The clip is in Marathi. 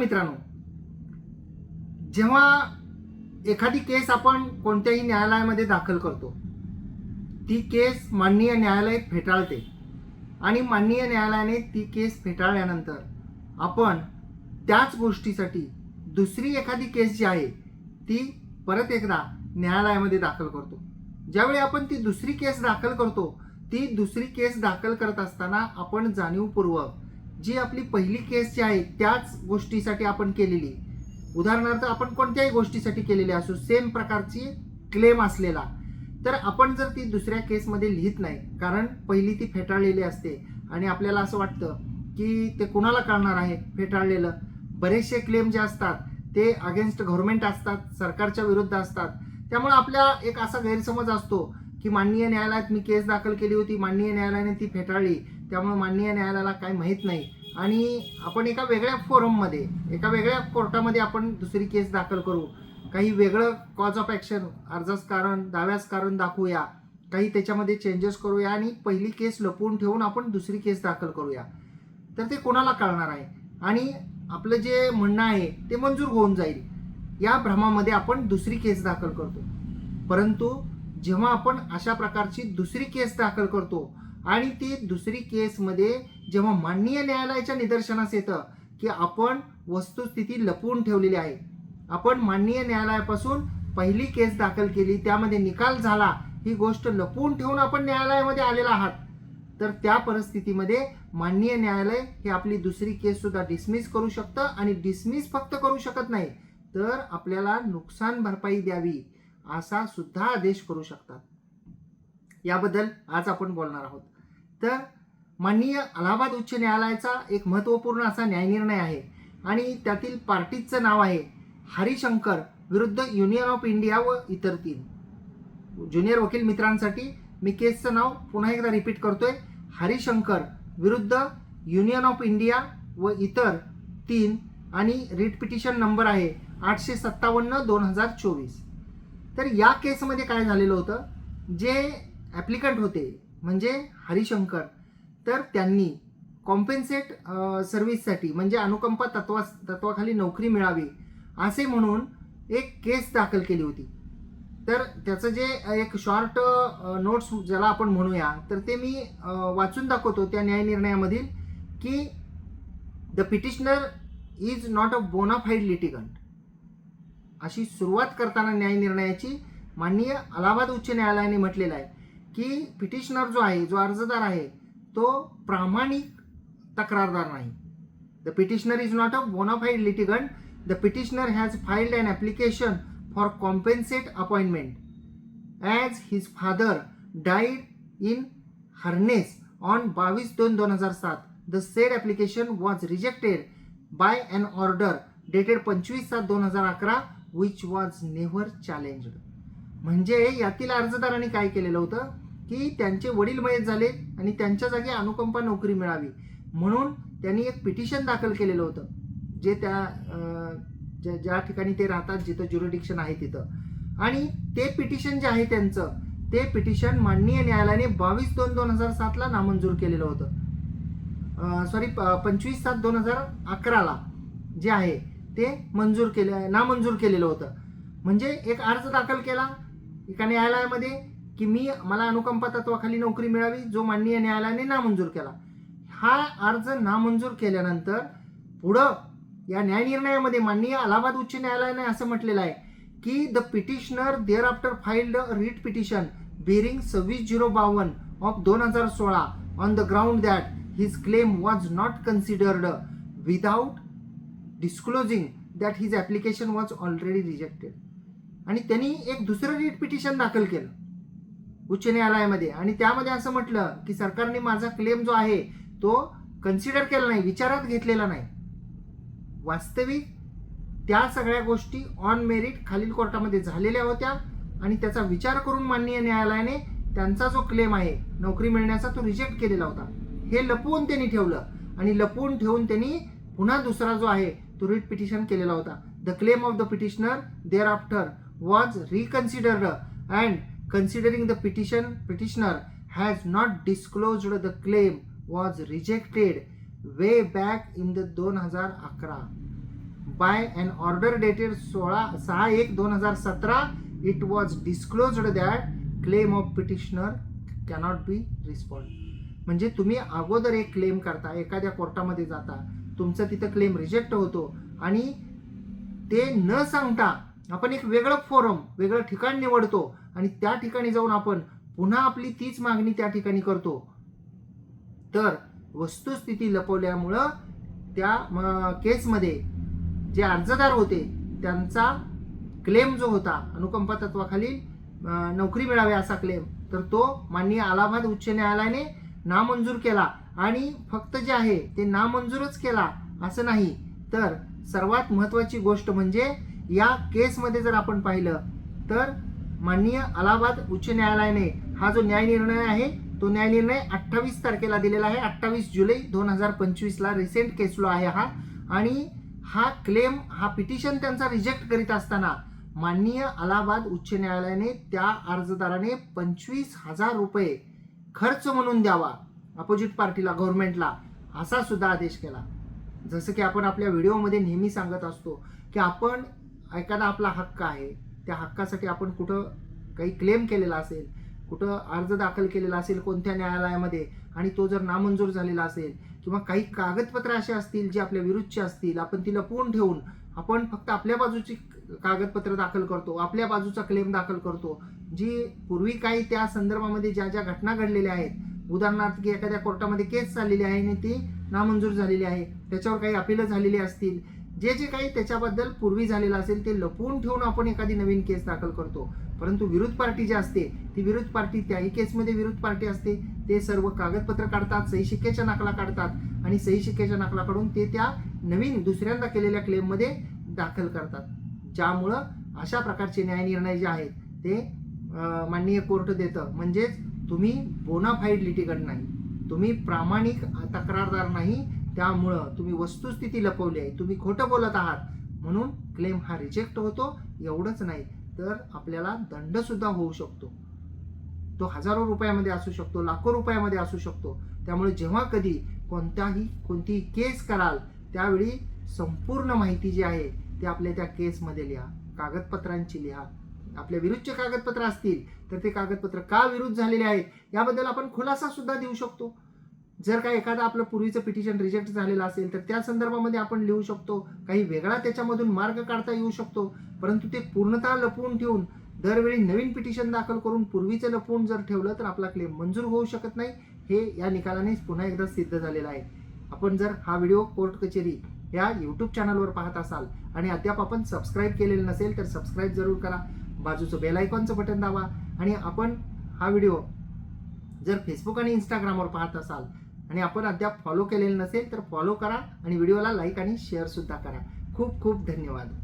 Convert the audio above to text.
मित्रांनो जेव्हा एखादी केस आपण कोणत्याही न्यायालयामध्ये दाखल करतो ती केस माननीय न्यायालय फेटाळते आणि माननीय न्यायालयाने ती केस फेटाळल्यानंतर आपण त्याच गोष्टीसाठी दुसरी एखादी केस जी आहे ती परत एकदा न्यायालयामध्ये दाखल करतो. ज्यावेळी आपण ती दुसरी केस दाखल करतो ती दुसरी केस दाखल करत असताना आपण जाणीवपूर्वक जी आपली पहिली केस जी आहे त्याच गोष्टीसाठी आपण केलेली उदाहरणार्थ आपण कोणत्याही गोष्टीसाठी केलेली असू सेम प्रकारची क्लेम असलेला. तर आपण जर ती दुसऱ्या केसमध्ये लिहित नाही कारण पहिली ती फेटाळलेली असते. आणि आपल्याला असं वाटतं की ते कुणाला कळणार आहे फेटाळलेलं? बरेचसे क्लेम जे असतात ते अगेन्स्ट गव्हर्नमेंट असतात सरकारच्या विरुद्ध असतात. त्यामुळे आपल्या एक असा गैरसमज असतो की माननीय न्यायालयात मी केस दाखल केली होती माननीय न्यायालयाने ती फेटाळली. त्यामुळे माननीय न्यायालयाला काही माहीत नाही. आणि आपण एका वेगळ्या फोरममध्ये एका वेगळ्या कोर्टामध्ये आपण दुसरी केस दाखल करू. काही वेगळं कॉज ऑफ ॲक्शन अर्जास कारण दाव्यास कारण दाखवूया. काही त्याच्यामध्ये चेंजेस करूया आणि पहिली केस लपवून ठेवून आपण दुसरी केस दाखल करूया. तर ते कोणाला कळणार आहे? आणि आपलं जे म्हणणं आहे ते मंजूर होऊन जाईल. या भ्रमामध्ये आपण दुसरी केस दाखल करतो. परंतु जेव्हा आपण अशा प्रकारची दुसरी केस दाखल करतो आणि ती दुसरी केसमध्ये जेव्हा माननीय न्यायालयाच्या निदर्शनास येतं की आपण वस्तुस्थिती लपवून ठेवलेली आहे. आपण माननीय न्यायालयापासून पहिली केस दाखल केली त्यामध्ये निकाल झाला ही गोष्ट लपवून ठेवून आपण न्यायालयामध्ये आलेला आहात. तर त्या परिस्थितीमध्ये माननीय न्यायालय हे आपली दुसरी केस सुद्धा डिसमिस करू शकतं आणि डिसमिस फक्त करू शकत नाही. तर आपल्याला नुकसान भरपाई द्यावी असा सुद्धा आदेश करू शकतात. याबद्दल आज आपण बोलणार आहोत. तर माननीय अलाहाबाद उच्च न्यायालयाचा एक महत्त्वपूर्ण असा न्यायनिर्णय आहे. आणि त्यातील पार्टीचं नाव आहे हरिशंकर विरुद्ध युनियन ऑफ इंडिया व इतर तीन. ज्युनियर वकील मित्रांसाठी मी केसचं नाव पुन्हा एकदा रिपीट करतोय. हरिशंकर विरुद्ध युनियन ऑफ इंडिया व इतर तीन आणि रिट पिटिशन नंबर आहे आठशे सत्तावन्न दोन हजार चोवीस. तर या केसमध्ये काय झालेलं होतं? जे ॲप्लिकंट होते म्हणजे हरिशंकर. तर त्यांनी कॉम्पेन्सेट सर्व्हिससाठी म्हणजे अनुकंपा तत्वा तत्वाखाली नोकरी मिळावी असे म्हणून एक केस दाखल केली होती. तर त्याचं जे एक शॉर्ट नोट्स ज्याला आपण म्हणूया तर ते मी वाचून दाखवतो त्या न्यायनिर्णयामधील की the petitioner is not a bona fide litigant अशी सुरुवात करताना न्यायनिर्णयाची माननीय अलाहाबाद उच्च न्यायालयाने म्हटलेलं आहे. की पिटिशनर जो आहे जो अर्जदार आहे तो प्रामाणिक तक्रारदार नाही. The petitioner is not a bona fide litigant the petitioner has filed an application for compensate appointment as his father died in harness on बावीस दोन दोन हजार सात the said application was rejected by an order dated पंचवीस सात दोन हजार अकरा विच वॉज नेव्हर चॅलेंज्ड म्हणजे यातील अर्जदारांनी काय केलेलं होतं? की त्यांचे वडील मयत झाले आणि त्यांच्या जागी अनुकंपा नोकरी मिळावी. म्हणून त्यांनी एक पिटिशन दाखल केलेलं होतं. जे त्या ज्या ज्या ठिकाणी ते राहतात जिथं ज्युरिडिक्शन आहे तिथं. आणि ते पिटिशन जे आहे त्यांचं ते पिटिशन माननीय न्यायालयाने बावीस दोन दोन हजार सातला नामंजूर केलेलं होतं. सॉरी पंचवीस सात दोन हजार अकराला जे आहे ते मंजूर केलं नामंजूर केलेलं होतं. म्हणजे एक अर्ज दाखल केला एका न्यायालयामध्ये की मी मला अनुकंपा तत्वाखाली नोकरी मिळावी जो माननीय न्यायालयाने नामंजूर केला. हा अर्ज नामंजूर केल्यानंतर पुढं या न्यायनिर्णयामध्ये माननीय अलाहाबाद उच्च न्यायालयाने असं म्हटलेलं आहे की the petitioner thereafter filed writ petition bearing सव्वीस झिरो बावन्न ऑफ दोन हजार सोळा on the ground that his claim was not considered without disclosing that his application was already rejected आणि त्यांनी एक दुसरं रीट पिटिशन दाखल केलं उच्च न्यायालयामध्ये. आणि त्यामध्ये असं म्हटलं की सरकारने माझा क्लेम जो आहे तो कन्सिडर केला नाही विचारात घेतलेला नाही. वास्तविक त्या सगळ्या गोष्टी ऑन मेरिट खालील कोर्टामध्ये झालेल्या होत्या आणि त्याचा विचार करून माननीय न्यायालयाने त्यांचा जो क्लेम आहे नोकरी मिळण्याचा तो रिजेक्ट केलेला होता. हे लपवून त्यांनी ठेवलं आणि लपवून ठेवून त्यांनी पुन्हा दुसरा जो आहे तो रिट पिटिशन केलेला होता. The claim of the petitioner thereafter was reconsidered and considering the petition petitioner has not disclosed the claim was rejected way back in the दोन हजार अकरा बाय dated ऑर्डर डेटेड सोळा सहा एक दोन हजार सतरा it was disclosed that claim of cannot be respond म्हणजे तुम्ही अगोदर एक क्लेम करता एखाद्या कोर्टामध्ये जाता तुमचं तिथं क्लेम रिजेक्ट होतो आणि ते न सांगता आपण एक वेगळं फोरम वेगळं ठिकाण निवडतो आणि त्या ठिकाणी जाऊन आपण पुन्हा आपली तीच मागणी त्या ठिकाणी करतो. तर वस्तुस्थिती लपवल्यामुळं त्या म, केसमध्ये जे अर्जदार होते त्यांचा क्लेम जो होता अनुकंपा तत्वाखाली नोकरी मिळावी असा क्लेम तर तो माननीय अलाहाबाद उच्च न्यायालयाने नामंजूर केला आणि फक्त जे आहे ते नामंजूरच केला असं नाही. तर सर्वात महत्त्वाची गोष्ट म्हणजे या केसमध्ये जर आपण पाहिलं तर माननीय अलाहाबाद उच्च न्यायालयाने हा जो न्याय निर्णय आहे तो न्याय निर्णय अठ्ठावीस तारखेला दिलेला आहे. अठ्ठावीस जुलै दोन हजार पंचवीसला रिसेंट केस आहे हा. आणि हा क्लेम हा पिटिशन त्यांचा रिजेक्ट करीत असताना माननीय अलाहाबाद उच्च न्यायालयाने त्या अर्जदाराने पंचवीस हजार रुपये खर्च म्हणून द्यावा अपोजिट पार्टीला गव्हर्नमेंटला असा सुद्धा आदेश केला. जसं की आपण आपल्या व्हिडिओमध्ये नेहमी सांगत असतो की आपण एखादा आपला हक्क आहे. त्या हक्कासाठी आपण कुठं काही क्लेम केलेला असेल कुठं अर्ज दाखल केलेला असेल कोणत्या न्यायालयामध्ये आणि तो जर नामंजूर झालेला असेल किंवा काही कागदपत्र असे असतील जे आपल्या विरुद्धचे असतील आपण ती लपवून ठेवून आपण फक्त आपल्या बाजूची कागदपत्र दाखल करतो आपल्या बाजूचा क्लेम दाखल करतो. जी पूर्वी काही त्या संदर्भामध्ये ज्या ज्या घटना घडलेल्या आहेत उदाहरणार्थ की एखाद्या कोर्टामध्ये केस चाललेली आहे आणि ती नामंजूर झालेली आहे त्याच्यावर काही अपिलं झालेली असतील जे जे काही त्याच्याबद्दल पूर्वी झालेलं असेल ते लपवून ठेवून आपण एखादी नवीन केस दाखल करतो. परंतु विरोध पार्टी जी असते ती विरोध पार्टी त्याही केसमध्ये विरोध पार्टी असते. ते सर्व कागदपत्र काढतात सही शिक्केच्या नाकला काढतात आणि सही नाकला काढून ते त्या नवीन दुसऱ्यांदा केलेल्या क्लेममध्ये दाखल करतात. ज्यामुळं अशा प्रकारचे न्याय निर्णय जे आहेत ते माननीय कोर्ट देतं. म्हणजेच तुम्ही बोनाफाईड लिटिगंट नाही. तुम्ही प्रामाणिक तक्रारदार नाही. त्यामुळं तुम्ही वस्तुस्थिती लपवली आहे. तुम्ही खोटं बोलत आहात. म्हणून क्लेम हा रिजेक्ट होतो एवढंच नाही. तर आपल्याला दंड सुद्धा होऊ शकतो. तो हजारो रुपयामध्ये असू शकतो लाखो रुपयामध्ये असू शकतो. त्यामुळे जेव्हा कधी कोणताही कोणतीही केस कराल त्यावेळी संपूर्ण माहिती जी आहे ती आपल्या त्या केसमध्ये लिहा. कागदपत्रांची लिहा. आपल्या विरुद्धचे कागदपत्र असतील तर ते कागदपत्र का विरुद्ध झालेले आहेत याबद्दल आपण खुलासा सुद्धा देऊ शकतो. जर का एखादा आपलं पूर्वीचं पिटिशन रिजेक्ट झालेलं असेल तर त्या संदर्भामध्ये आपण लिहू शकतो. काही वेगळा त्याच्यामधून मार्ग काढता येऊ शकतो. परंतु ते पूर्णतः लपवून ठेवून दरवेळी नवीन पिटिशन दाखल करून पूर्वीचं लपवून जर ठेवलं तर आपला क्लेम मंजूर होऊ शकत नाही. हे या निकालाने पुन्हा एकदा सिद्ध झालेलं आहे. आपण जर हा व्हिडिओ कोर्ट कचेरी या यूट्यूब चॅनलवर पाहत असाल आणि अद्याप आपण सबस्क्राईब केलेलं नसेल तर सबस्क्राईब जरूर करा. बाजूचं बेल आयकॉनचं बटन दाबा. आणि आपण हा व्हिडिओ जर फेसबुक आणि इंस्टाग्रामवर पाहत असाल आणि आपण अद्याप फॉलो केलेलं नसेल तर फॉलो करा आणि व्हिडिओला लाईक आणि शेअरसुद्धा करा. खूप खूप धन्यवाद.